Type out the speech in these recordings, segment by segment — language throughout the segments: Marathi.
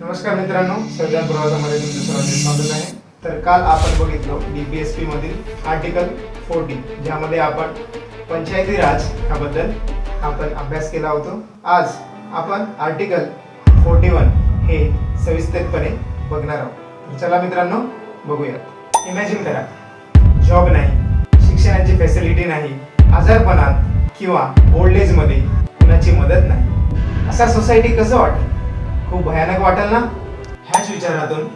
नमस्कार मित्रांनो संविधान प्रवासामध्ये तुमचं सर्वांचे स्वागत आहे. तर काल आपण बघितलो डीपीएसपी मधील आर्टिकल फोर्टी ज्यामध्ये आपण पंचायती राज ह्याबद्दल आपण अभ्यास केला होतो. आज आपण आर्टिकल फोर्टी वन हे सविस्तरपणे बघणार आहोत. तर चला मित्रांनो बघूया इमॅजिन करा जॉब नाही शिक्षणाची फॅसिलिटी नाही आजारपणात किंवा ओल्ड एजमध्ये कुणाची मदत नाही. असा सोसायटी कसं वाटेल? खूप भयानक वाटेल ना? ह्याच विचारातून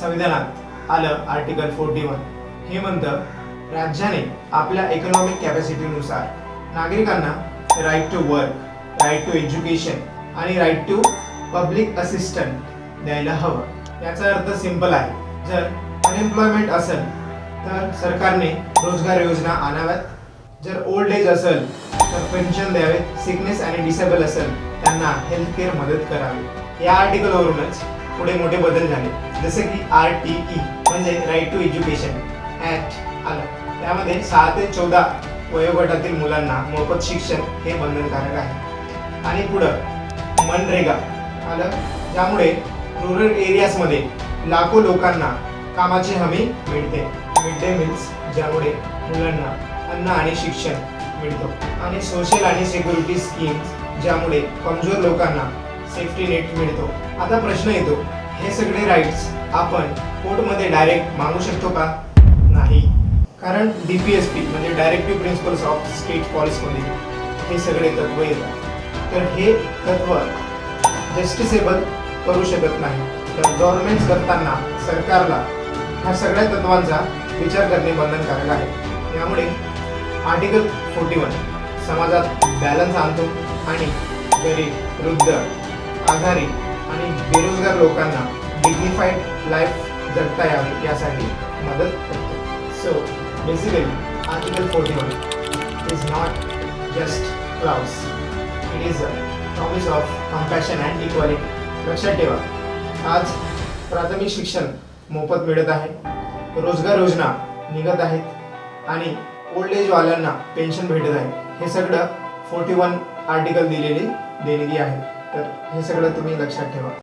संविधानात आलं आर्टिकल फोर्टी वन हे म्हणतं राज्याने आपल्या इकॉनॉमिक कॅपॅसिटीनुसार नागरिकांना right to work right to education आणि राईट टू पब्लिक असिस्टंट द्यायला हवं. याचा अर्थ सिंपल आहे. जर अनएम्प्लॉयमेंट असेल तर सरकारने रोजगार योजना आणाव्यात. जर ओल्ड एज असेल तर पेन्शन द्यावे सिकनेस आणि डिसेबल असेल त्यांना हेल्थ केअर मदत करावी. या आर्टिकलवरूनच पुढे मोठे बदल झाले. जसे की आर टी ई म्हणजे राईट टू एज्युकेशन ॲक्ट आलं. त्यामध्ये सहा ते चौदा वयोगटातील मुलांना मोफत शिक्षण हे बंधनकारक आहे. आणि पुढं मनरेगा आलं. ज्यामुळे रुरल एरियाजमध्ये लाखो लोकांना कामाची हमी मिळते. मिड डे मील्स ज्यामुळे मुलांना अन्न आणि शिक्षण मिळतं. आणि सोशल आणि सिक्युरिटी स्कीम्स ज्यामुळे कमजोर लोकांना सेफ्टी नेट मिळतो. आता प्रश्न येतो हे सगळे राईट्स आपण कोर्टमध्ये डायरेक्ट मागू शकतो का? नाही. कारण डी पी एस पी म्हणजे डायरेक्टिव्ह प्रिन्सिपल्स ऑफ स्टेट पॉलिसीमध्ये हे सगळे तत्व येतात तर हे तत्व जस्टिसेबल करू शकत नाही. तर गव्हर्नमेंट करताना सरकारला ह्या सगळ्या तत्वांचा विचार करणे बंधनकारक आहे. यामुळे आर्टिकल फोर्टी वन समाजात बॅलन्स आणतो आणि गरीब वृद्ध आधारी आणि बेरोजगार लोकांना डिग्निफाईड लाईफ जगता यावी यासाठी मदत करतो. So basically article forty one is not just clause it is a promise of compassion and equality लक्षात ठेवा आज प्राथमिक शिक्षण मोफत मिळत आहे रोजगार योजना निघत आहेत आणि ओल्ड एजवाल्यांना पेन्शन भेटत आहे. हे सगळं फोर्टी वन आर्टिकल दिलेली देणगी आहे. तर हे सगळं तुम्ही लक्षात ठेवा.